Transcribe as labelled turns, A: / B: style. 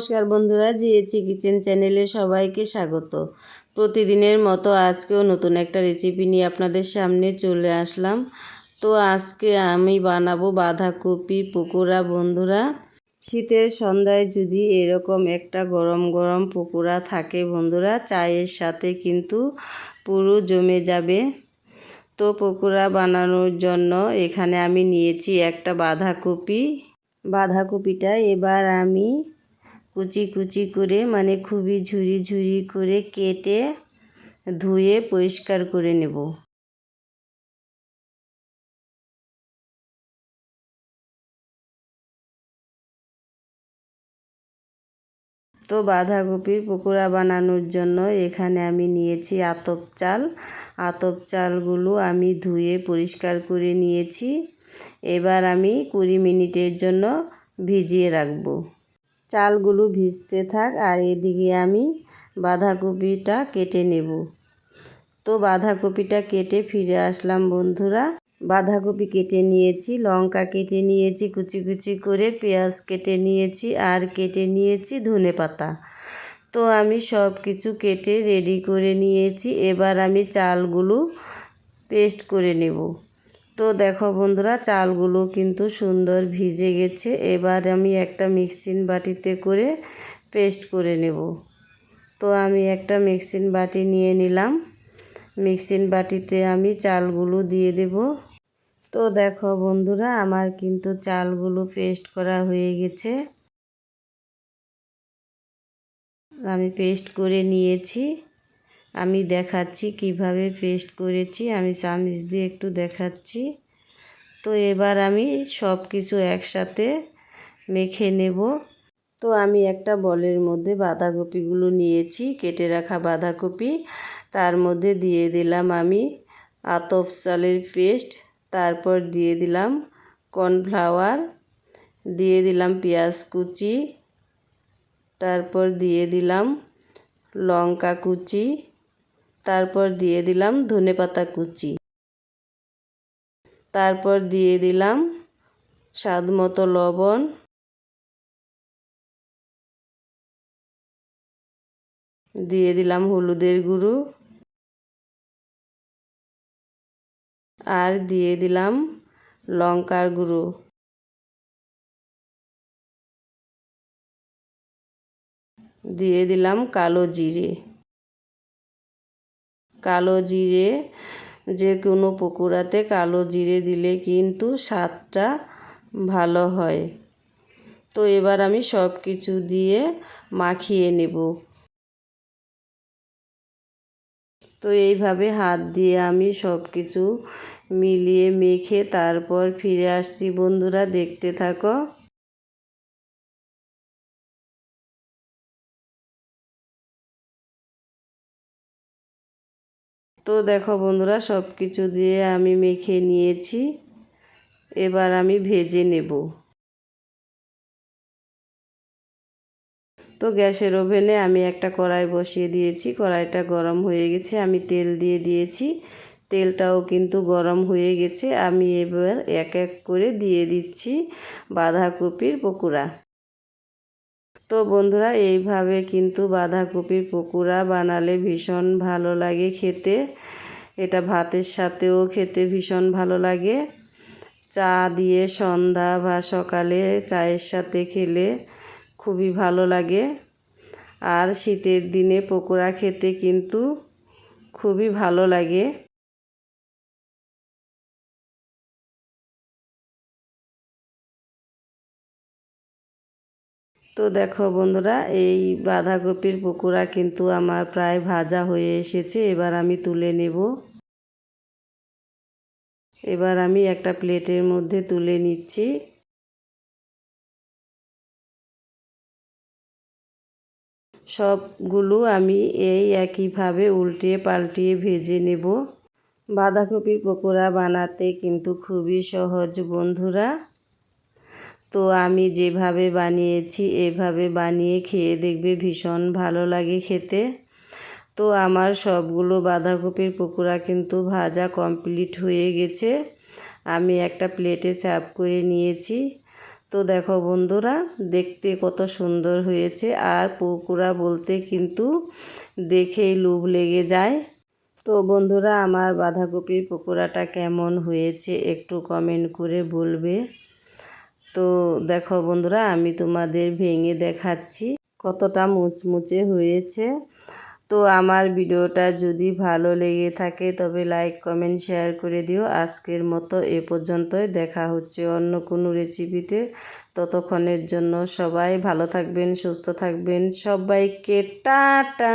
A: নমস্কার বন্ধুরা জিএচি কিচেন চ্যানেলে সবাইকে স্বাগত। প্রতিদিনের মতো আজকেও নতুন একটা রেসিপি নিয়ে আপনাদের সামনে চলে আসলাম। তো আজকে আমি বানাবো বাঁধাকপি পকোড়া বন্ধুরা। শীতের সন্ধ্যায় যদি এরকম একটা গরম গরম পকোড়া থাকে বন্ধুরা, চায়ের সাথে কিন্তু পুরো জমে যাবে। তো পকোড়া বানানোর জন্য এখানে আমি নিয়েছি একটা বাঁধাকপি। বাঁধাকপিটা এবার আমি কুচি কুচি করে মানে খুবই ঝুরি ঝুরি করে কেটে ধুয়ে পরিষ্কার করে নেব। তো বাঁধাকপির পকোড়া বানানোর জন্য এখানে আমি নিয়েছি আতপ চাল। আতপ চালগুলো আমি ধুয়ে পরিষ্কার করে নিয়েছি। এবার আমি কুড়ি মিনিটের জন্য ভিজিয়ে রাখব। চালগুলো ভিজতে থাক আর এদিকে আমি বাঁধাকপিটা কেটে নেব। তো বাঁধাকপিটা কেটে ফিরে আসলাম বন্ধুরা। বাঁধাকপি কেটে নিয়েছি, লঙ্কা কেটে নিয়েছি, কুচি কুচি করে পেঁয়াজ কেটে নিয়েছি আর কেটে নিয়েছি ধনে পাতা। তো আমি সব কিছু কেটে রেডি করে নিয়েছি। এবার আমি চালগুলো পেস্ট করে নেব। তো দেখো বন্ধুরা, চালগুলো কিন্তু সুন্দর ভিজে গেছে। এবার আমি একটা মিক্সিং বাটিতে করে পেস্ট করে নেব। তো আমি একটা মিক্সিং বাটি নিয়ে নিলাম। মিক্সিং বাটিতে আমি চালগুলো দিয়ে দেব। তো দেখো বন্ধুরা, আমার কিন্তু চালগুলো পেস্ট করা হয়ে গেছে। আমি পেস্ট করে নিয়েছি। আমি দেখাচ্ছি, কীভাবে পেস্ট করেছি, আমি চামিচ দিয়ে একটু দেখাচ্ছি। তো এবার আমি সব কিছু একসাথে মেখে নেব। তো আমি একটা বলের মধ্যে বাঁধাকপিগুলো নিয়েছি, কেটে রাখা বাঁধাকপি। তার মধ্যে দিয়ে দিলাম আমি আতপ চালের পেস্ট তারপর দিয়ে দিলাম কর্নফ্লাওয়ার, দিয়ে দিলাম পেঁয়াজ কুচি, তারপর দিয়ে দিলাম লঙ্কা কুচি। তারপর দিয়ে দিলাম ধনে পাতা কুচি। তারপর দিয়ে দিলাম স্বাদ মতো লবণ। দিয়ে দিলাম হলুদের গুঁড়ো। আর দিয়ে দিলাম লঙ্কার গুঁড়ো। দিয়ে দিলাম কালো জিরে। কালো জিরে, যে কোনো পকোড়াতে কালো জিরে দিলে কিন্তু স্বাদটা ভালো হয়। তো এবার আমি সব কিছু দিয়ে মাখিয়ে নেব। তো এইভাবে হাত দিয়ে আমি সব কিছু মিলিয়ে মেখে তারপর ফিরে আসছি। বন্ধুরা, দেখতে থাকো। তো দেখো বন্ধুরা সব কিছু দিয়ে আমি মেখে নিয়েছি। এবার আমি ভেজে নেব। তো গ্যাসের ওভেনে আমি একটা কড়াই বসিয়ে দিয়েছি। কড়াইটা গরম হয়ে গেছে, আমি তেল দিয়ে দিয়েছি। তেলটাও কিন্তু গরম হয়ে গেছে। আমি এবার এক এক করে দিয়ে দিচ্ছি বাঁধাকপির পকোড়া। তো বন্ধুরা, এইভাবে কিন্তু বাঁধাকপির পকোড়া বানালে ভীষণ ভালো লাগে খেতে। এটা ভাতের সাথেও খেতে ভীষণ ভালো লাগে। চা দিয়ে সন্ধ্যা বা সকালে চায়ের সাথে খেলে খুবই ভালো লাগে। আর শীতের দিনে পকোড়া খেতে কিন্তু খুবই ভালো লাগে। তো দেখো বন্ধুরা, এই বাঁধাকপির পকোড়া কিন্তু আমার প্রায় ভাজা হয়ে এসেছে, এবার আমি তুলে নেব। এবার আমি একটা প্লেটের মধ্যে তুলে নিচ্ছি। সবগুলো আমি এই একইভাবে উল্টিয়ে পাল্টিয়ে ভেজে নেব। বাঁধাকপির পকোড়া বানাতে কিন্তু খুবই সহজ বন্ধুরা। তো আমি যেভাবে বানিয়েছি, এভাবে বানিয়ে খেয়ে দেখবে ভীষণ ভালো লাগে খেতে। তো আমার সবগুলো বাঁধাকপির পকোড়া কিন্তু ভাজা কমপ্লিট হয়ে গেছে। আমি একটা প্লেটে চাপ করে নিয়েছি। তো দেখো বন্ধুরা, দেখতে কত সুন্দর হয়েছে। আর পকোড়া বলতে কিন্তু দেখেই লোভ লেগে যায়। তো বন্ধুরা, আমার বাঁধাকপির পকোড়াটা কেমন হয়েছে একটু কমেন্ট করে বলবে। তো দেখো বন্ধুরা, আমি তোমাদের ভেঙে দেখাচ্ছি কতটা মুচমুচে হয়েছে। তো আমার ভিডিওটা যদি ভালো লেগে থাকে, তবে লাইক কমেন্ট শেয়ার করে দিও। আজকের মতো এ পর্যন্তই। দেখা হচ্ছে অন্য কোনো রেসিপিতে ততক্ষণের জন্য সবাই ভালো থাকবেন, সুস্থ থাকবেন। সবাইকে টাটা!